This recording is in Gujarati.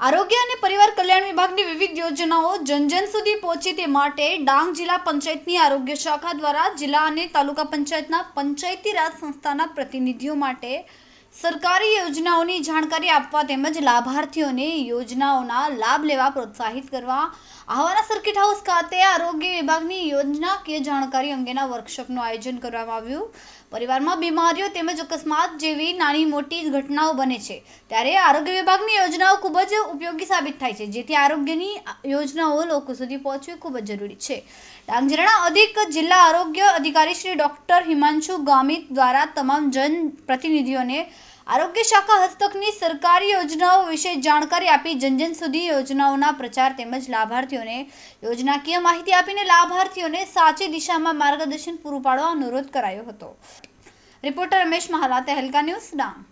આરોગ્ય અને પરિવાર કલ્યાણ વિભાગની વિવિધ યોજનાઓ જનજન સુધી પહોંચે તે માટે ડાંગ જિલ્લા પંચાયતની આરોગ્ય શાખા દ્વારા જિલ્લા અને તાલુકા પંચાયતના પંચાયતી રાજ સંસ્થાના પ્રતિનિધિઓ માટે સરકારી યોજનાઓની જાણકારી આપવા તેમજ લાભાર્થીઓને યોજનાઓના લાભ લેવા પ્રોત્સાહિત કરવા આહવાના સર્કિટ હાઉસ ખાતે આરોગ્ય વિભાગની યોજનાકીય જાણકારી અંગેના વર્કશોપનું આયોજન કરવામાં આવ્યું. પરિવારમાં બીમારીઓ તેમજ અકસ્માત જેવી નાની મોટી ઘટનાઓ બને છે. ત્યારે આરોગ્ય વિભાગની યોજનાઓ ખૂબ જ ઉપયોગી સાબિત થાય છે, જેથી આરોગ્યની યોજનાઓ લોકો સુધી પહોંચવી ખૂબ જ જરૂરી છે. ડાંગ જિલ્લાના અધિક જિલ્લા આરોગ્ય અધિકારી શ્રી ડોક્ટર હિમાંશુ ગામિત દ્વારા તમામ જન પ્રતિનિધિઓને આરોગ્ય શાખા હસ્તકની સરકારી યોજનાઓ વિશે જાણકારી આપી જન જન સુધી યોજનાઓના પ્રચાર તેમજ લાભાર્થીઓને યોજનાકીય માહિતી આપીને લાભાર્થીઓને સાચી દિશામાં માર્ગદર્શન પૂરું પાડવા અનુરોધ કરાયો હતો. Reporter Ramesh Mahala Tehelka news, Dang.